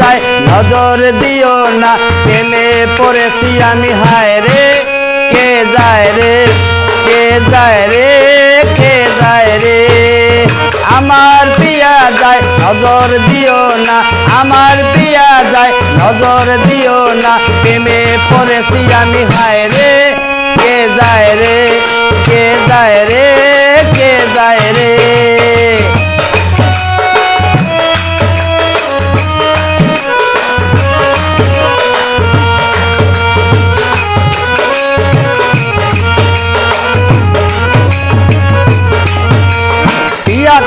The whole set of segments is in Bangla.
যায়, নজর দিও না। প্রেমে পড়েছি আমি, হায় রে, কে যায় রে, কে যায় রে, কে যায় রে? আমার পিয়া যায়, নজর দিও না। আমার পিয়া যায়, নজর দিও না। প্রেমে পড়েছি আমি, হায় রে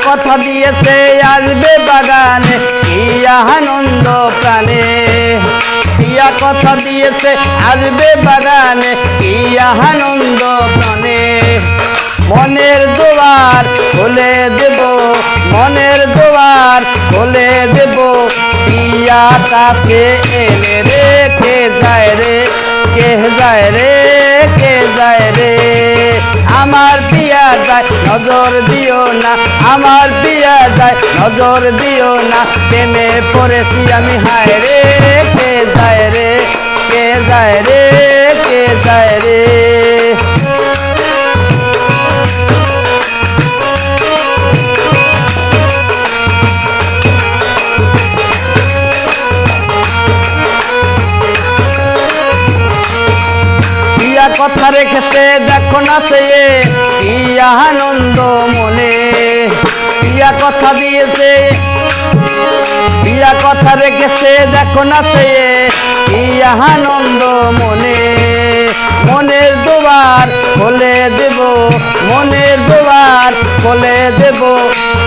কথা দিয়েছে, আসবে বাগানে পিয়া আনন্দ প্রাণে। পিয়া কথা দিয়েছে, আসবে বাগানে পিয়া আনন্দ প্রাণে। মনের দোয়ার খুলে দেব, মনের দোয়ার খুলে দেব। পিয়া কাছে এলে রে, কে যায় রে, কে যায় রে, কে যায় রে? আমার পিয়া যায়, নজর দিও না। আমার পিয়া যায়, নজর দিও না। প্রেমে পড়েছি আমি, হায় রে, কে যায় রে, কে যায় রে, কে যায় রে? কথা রেখেছে, দেখো না সে পিয়া আনন্দ মনে। পিয়া কথা দিয়েছে পিয়া কথা রেখেছে, দেখো না সে পিয়া আনন্দ মনে। মনের দুয়ার খুলে দেব, মনের দুয়ার খুলে দেব।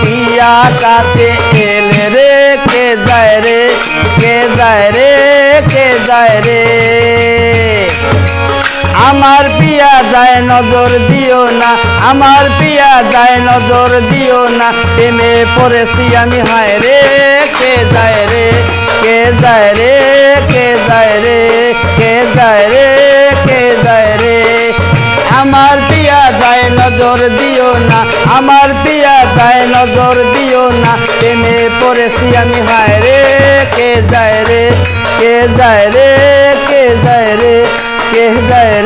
পিয়া কাছে এলে রে, কে যায় রে, কে যায় রে, কে যায় রে? আমার পিয়া যায় নজর দিও না, আমার পিয়া যায় নজর দিও না। প্রেমে পড়েছি আমি, হায় রে, কে যায় রে, কে যায় রে, কে যায় রে, কে যায় রে, কে যায় রে। আমার পিয়া যায় নজর দিও না, আমার পিয়া যায় নজর দিও না। প্রেমে পড়েছি আমি, হায় রে, কে যায় রে, কে যায় রে, কে যায় রে, কে যায়